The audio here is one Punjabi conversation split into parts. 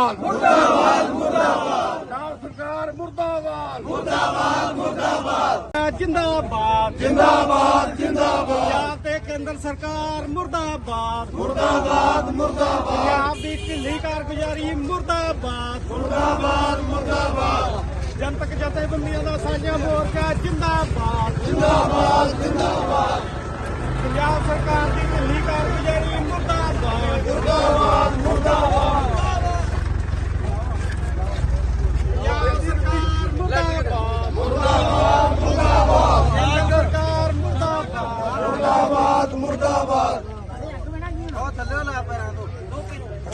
ਮੁਰਦਾਬਾਦ। ਮੁਰਦਾਬਾਦ ਮੁਰਦਾਬਾਦ। ਸਰਕਾਰ ਮੁਰਦਾਬਾਦ। ਮੁਰਦਾਬਾਦ ਮੁਰਦਾਬਾਦ। ਜਿੰਦਾਬਾਦ। ਜਿੰਦਾਬਾਦ ਜਿੰਦਾਬਾਦ। ਪੰਜਾਬ ਤੇ ਕੇਂਦਰ ਸਰਕਾਰ ਮੁਰਦਾਬਾਦ। ਮੁਰਦਾਬਾਦ ਮੁਰਦਾਬਾਦ। ਪੰਜਾਬ ਦੀ ਢਿੱਲੀ ਕਾਰਗੁਜ਼ਾਰੀ ਮੁਰਦਾਬਾਦ। ਮੁਰਦਾਬਾਦ ਮੁਰਦਾਬਾਦ। ਜਨਤਕ ਜਥੇਬੰਦੀਆਂ ਦਾ ਸਾਂਝਾ ਮੋਰਚਾ ਜਿੰਦਾਬਾਦ। ਜਿੰਦਾਬਾਦ ਜਿੰਦਾਬਾਦ ਪੰਜਾਬ ਸਰਕਾਰ ਦੀ ਢਿੱਲੀ ਕਾਰਗੁਜ਼ਾਰੀ ਮੁਰਦਾਬਾਦ ਮੁਰਦਾਬਾਦ ਮੁਰਦਾਬਾਦ ਪੰਜਾਬ ਸਰਕਾਰ ਮੁਰਦਾਬਾਦ ਮੁਰਦਾਬਾਦ ਮੁਰਦਾਬਾਦ ਸਰਕਾਰ ਮੁਰਦਾਬਾਦ ਮੁਰਦਾਬਾਦ ਮੁਰਦਾਬਾਦ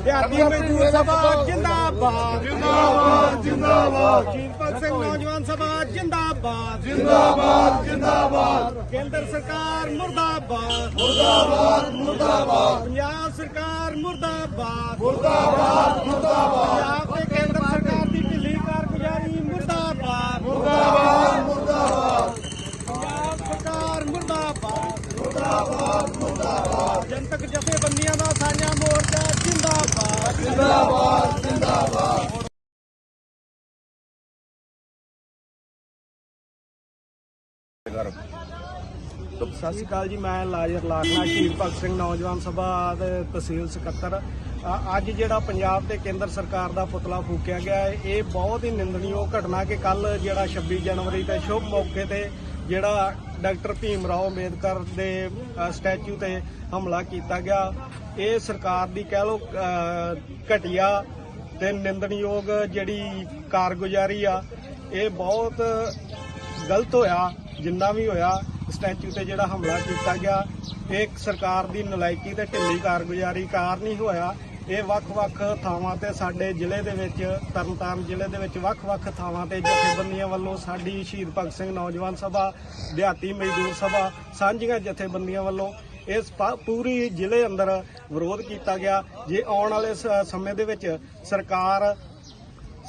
ਦਿਹਾਤੀ ਮਜ਼ਦੂਰ ਸਭਾ ਜਿੰਦਾਬਾਦ। ਜਿੰਦਾਬਾਦ ਜਿੰਦਾਬਾਦ। ਜੀਤਪਾਲ ਸਿੰਘ ਨੌਜਵਾਨ ਸਭਾ ਜਿੰਦਾਬਾਦ। ਜਿੰਦਾਬਾਦ ਜਿੰਦਾਬਾਦ। ਕੇਂਦਰ ਸਰਕਾਰ ਮੁਰਦਾਬਾਦ। ਮੁਰਦਾਬਾਦ ਮੁਰਦਾਬਾਦ। ਪੰਜਾਬ ਸਰਕਾਰ ਮੁਰਦਾਬਾਦ। ਮੁਰਦਾਬਾਦ ਮੁਰਦਾਬਾਦ। ਪੰਜਾਬ ਤੇ ਕੇਂਦਰ ਸਰਕਾਰ ਦੀ ਢਿੱਲੀ ਕਾਰਗੁਜ਼ਾਰੀ ਮੁਰਦਾਬਾਦ। ਮੁਰਦਾਬਾਦ ਮੁਰਦਾਬਾਦ। ਪੰਜਾਬ ਸਰਕਾਰ ਮੁਰਦਾਬਾਦ। ਮੁਰਦਾਬਾਦ ਮੁਰਦਾਬਾਦ। ਜਨਤਕ ਜਥੇਬੰਦੀਆਂ ਦਾ ਸਾਂਝਾ ਮੋਰਚਾ ਜਿੰਦਾਬਾਦ। ਜਿੰਦਾਬਾਦ ਜਿੰਦਾਬਾਦ। ਸਤਿ ਸ਼੍ਰੀ ਅਕਾਲ ਜੀ ਮੈਂ ਲਾਜਰ ਲਾਖਨਾ ਸ਼ਹੀਦ ਭਗਤ ਸਿੰਘ ਨੌਜਵਾਨ ਸਭਾ ਦੇ ਤਹਿਸੀਲ ਸਕੱਤਰ। ਅੱਜ ਜਿਹੜਾ ਪੰਜਾਬ ਤੇ ਕੇਂਦਰ ਸਰਕਾਰ ਦਾ ਪੁਤਲਾ ਫੂਕਿਆ ਗਿਆ ਹੈ ਇਹ ਬਹੁਤ ਹੀ ਨਿੰਦਣਯੋਗ ਘਟਨਾ ਕਿ ਕੱਲ ਜਿਹੜਾ 26 ਜਨਵਰੀ ਤੇ ਸ਼ੁਭ ਮੌਕੇ ਤੇ ਜਿਹੜਾ ਡਾਕਟਰ ਭੀਮ ਰਾਓ ਅੰਬੇਦਕਰ ਦੇ ਸਟੈਚੂ ਤੇ ਹਮਲਾ ਕੀਤਾ ਗਿਆ। ਇਹ ਸਰਕਾਰ ਦੀ ਕਹਿ ਲੋ ਘਟਿਆ ਤੇ ਨਿੰਦਣਯੋਗ ਜਿਹੜੀ ਕਾਰਗੁਜ਼ਾਰੀ ਆ, ਇਹ ਬਹੁਤ ਗਲਤ ਹੋਇਆ, ਜਿੰਨਾ ਵੀ ਹੋਇਆ, ਸਟੈਚੂ ਤੇ ਜਿਹੜਾ ਹਮਲਾ ਕੀਤਾ ਗਿਆ। ਇਹ ਸਰਕਾਰ ਦੀ ਨਲਾਇਕੀ ਤੇ ਢਿੱਲੀ ਕਾਰਗੁਜ਼ਾਰੀ ਕਾਰਨ ਹੀ ਹੋਇਆ। ਇਹ ਵੱਖ-ਵੱਖ ਥਾਵਾਂ ਤੇ ਸਾਡੇ ਜ਼ਿਲ੍ਹੇ ਦੇ ਵਿੱਚ, ਤਰਨਤਾਰਨ ਜ਼ਿਲ੍ਹੇ ਦੇ ਵਿੱਚ ਵੱਖ-ਵੱਖ ਥਾਵਾਂ ਤੇ ਜਥੇਬੰਦੀਆਂ ਵੱਲੋਂ ਸਾਡੀ ਸ਼ਹੀਦ ਭਗਤ ਸਿੰਘ ਨੌਜਵਾਨ ਸਭਾ, ਦਿਹਾਤੀ ਮਜ਼ਦੂਰ ਸਭਾ, ਸਾਂਝੀਆਂ ਜਥੇਬੰਦੀਆਂ ਵੱਲੋਂ ਇਸ ਪ- ਪੂਰੀ ਜ਼ਿਲ੍ਹੇ ਅੰਦਰ ਵਿਰੋਧ ਕੀਤਾ ਗਿਆ। ਜੇ ਆਉਣ ਵਾਲੇ ਸ- ਸਮੇਂ ਦੇ ਵਿੱਚ ਸਰਕਾਰ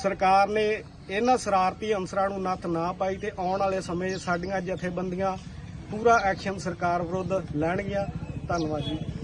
ਸਰਕਾਰ ਨੇ ਇਹਨਾਂ ਸ਼ਰਾਰਤੀ ਅਨਸਰਾਂ ਨੂੰ ਨੱਥ ਨਾ ਪਾਈ ਤੇ ਆਉਣ ਵਾਲੇ ਸਮੇਂ ਸਾਡੀਆਂ ਜਥੇਬੰਦੀਆਂ ਪੂਰਾ ਐਕਸ਼ਨ ਸਰਕਾਰ ਵਿਰੁੱਧ ਲੈਣਗੀਆਂ। ਧੰਨਵਾਦ ਜੀ।